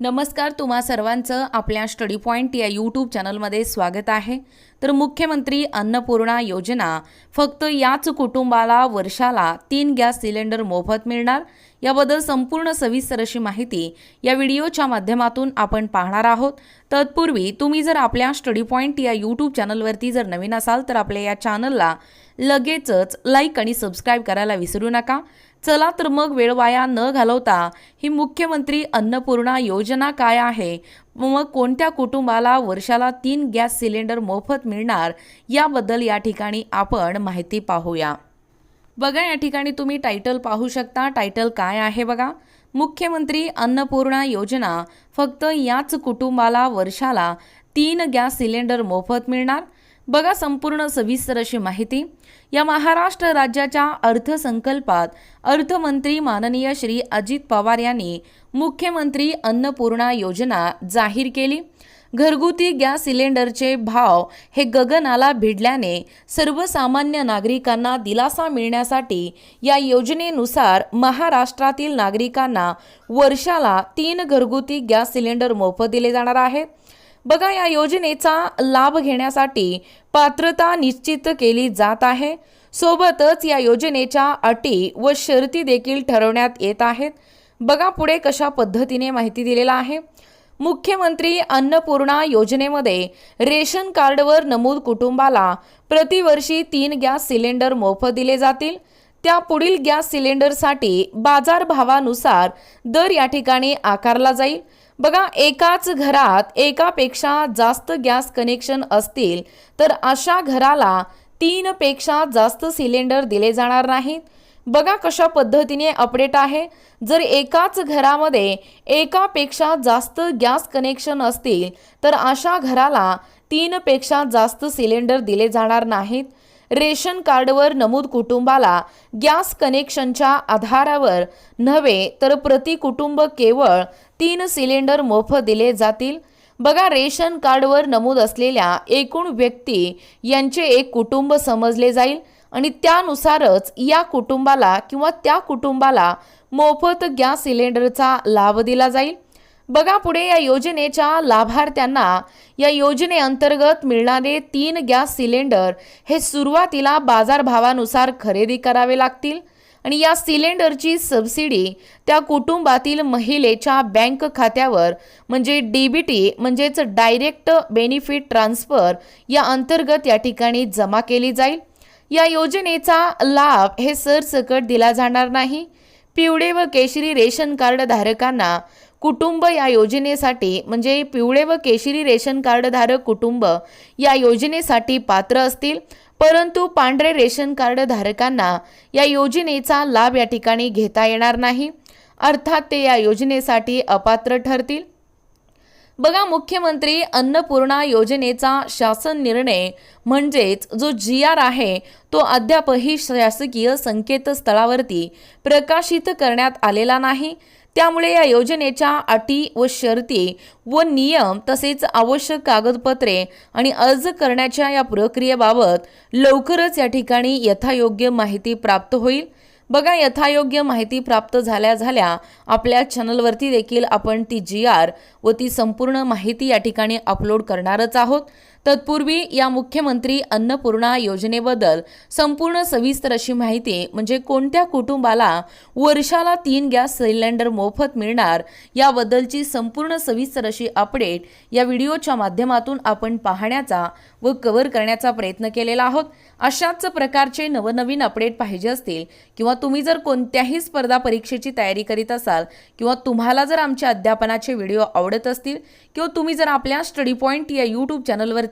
नमस्कार तुम्हा सर्वांचं आपल्या स्टडी पॉईंट या यूट्यूब चॅनलमध्ये स्वागत आहे. तर मुख्यमंत्री अन्नपूर्णा योजना फक्त याच कुटुंबाला वर्षाला तीन गॅस सिलेंडर मोफत मिळणार. याबद्दल संपूर्ण सविस्तर अशी माहिती या व्हिडिओच्या माध्यमातून आपण पाहणार आहोत. तत्पूर्वी तुम्ही जर आपल्या स्टडी पॉईंट या यूट्यूब चॅनलवरती जर नवीन असाल तर आपल्या या चॅनलला लगेचच लाईक आणि सबस्क्राईब करायला विसरू नका. चला तर मग वेळ वाया न घालवता ही मुख्यमंत्री अन्नपूर्णा योजना काय आहे? मग कोणत्या कुटुंबाला वर्षाला तीन गॅस सिलेंडर मोफत मिळणार? याबद्दल या ठिकाणी आपण माहिती पाहूया. बघा या ठिकाणी तुम्ही टायटल पाहू शकता. टायटल काय आहे बघा? मुख्यमंत्री अन्नपूर्णा योजना. फक्त याच कुटुंबाला वर्षाला तीन गॅस सिलेंडर मोफत मिळणार. बघा संपूर्ण सविस्तर अशी माहिती. या महाराष्ट्र राज्याच्या अर्थसंकल्पात अर्थमंत्री माननीय श्री अजित पवार यांनी मुख्यमंत्री अन्नपूर्णा योजना जाहीर केली. घरगुती गॅस सिलेंडरचे भाव हे गगनाला भिडल्याने सर्वसामान्य नागरिकांना दिलासा मिळण्यासाठी या योजनेनुसार महाराष्ट्रातील नागरिकांना वर्षाला तीन घरगुती गॅस सिलेंडर मोफत दिले जाणार आहेत बघा या योजनेचा लाभ घेण्यासाठी पात्रता निश्चित केली जात आहे. सोबतच या योजनेच्या अटी व शर्ती देखील ठरवण्यात येत आहेत. बघा पुढे कशा पद्धतीने माहिती दिलेला आहे. मुख्यमंत्री अन्नपूर्णा योजनेमध्ये रेशन कार्डवर नमूद कुटुंबाला प्रतिवर्षी तीन गॅस सिलेंडर मोफत दिले जातील. त्या पुढील गॅस सिलेंडरसाठी बाजारभावानुसार दर या ठिकाणी आकारला जाईल. बघा एकाच घरात एकापेक्षा जास्त गॅस कनेक्शन असतील तर अशा घराला तीनपेक्षा जास्त सिलेंडर दिले जाणार नाहीत. बघा कशा पद्धतीने अपडेट आहे. जर एकाच घरामध्ये एकापेक्षा जास्त गॅस कनेक्शन असतील तर अशा घराला तीनपेक्षा जास्त सिलेंडर दिले जाणार नाहीत. रेशन कार्डवर नमूद कुटुंबाला गॅस कनेक्शनच्या आधारावर नव्हे तर प्रति कुटुंब केवळ तीन सिलेंडर मोफत दिले जातील. बघा रेशन कार्डवर नमूद असलेल्या एकूण व्यक्ती यांचे एक कुटुंब समजले जाईल. आणि त्यानुसारच या कुटुंबाला किंवा त्या कुटुंबाला मोफत गॅस सिलेंडरचा लाभ दिला जाईल. बघा पुढे या योजनेच्या लाभार्थ्यांना या योजनेअंतर्गत मिळणारे तीन गॅस सिलेंडर हे सुरुवातीला बाजारभावानुसार खरेदी करावे लागतील. आणि या सिलेंडरची सबसिडी त्या कुटुंबातील महिलेच्या बँक खात्यावर म्हणजे डी बी टी म्हणजेच डायरेक्ट बेनिफिट ट्रान्सफर या अंतर्गत या ठिकाणी जमा केली जाईल. या योजनेचा लाभ हे सरसकट दिला जाणार नाही. पिवळे व केशरी रेशन कार्ड धारकांना कुटुंब या योजनेसाठी म्हणजे पिवळे व केशरी रेशन कार्डधारक कुटुंब या योजनेसाठी पात्र असतील. परंतु पांढरे रेशन कार्ड धारकांना या योजनेचा लाभ या ठिकाणी घेता येणार नाही. अर्थात ते या योजनेसाठी अपात्र ठरतील. बघा मुख्यमंत्री अन्नपूर्णा योजनेचा शासन निर्णय म्हणजेच जो जी आर आहे तो अद्यापही शासकीय संकेतस्थळावरती प्रकाशित करण्यात आलेला नाही. त्यामुळे या योजनेच्या अटी व शर्ती व नियम तसेच आवश्यक कागदपत्रे आणि अर्ज करण्याच्या या प्रक्रियेबाबत लवकरच या ठिकाणी यथायोग्य माहिती प्राप्त होईल. बघा यथायोग्य माहिती प्राप्त झाल्या झाल्या आपल्या चॅनलवरती देखील आपण ती जी आर व ती संपूर्ण माहिती या ठिकाणी अपलोड करणारच आहोत. तत्पूर्वी या मुख्यमंत्री अन्नपूर्णा योजनेबद्दल संपूर्ण सविस्तर अशी माहिती म्हणजे कोणत्या कुटुंबाला वर्षाला तीन गॅस सिलेंडर मोफत मिळणार याबद्दलची संपूर्ण सविस्तर अशी अपडेट या व्हिडिओच्या माध्यमातून आपण पाहण्याचा व कव्हर करण्याचा प्रयत्न केलेला आहोत. अशाच प्रकारचे नवनवीन अपडेट पाहिजे असतील किंवा तुम्ही जर कोणत्याही स्पर्धा परीक्षेची तयारी करीत असाल किंवा तुम्हाला जर आमच्या अध्यापनाचे व्हिडिओ आवडत असतील किंवा तुम्ही जर आपल्या स्टडी पॉईंट या यूट्यूब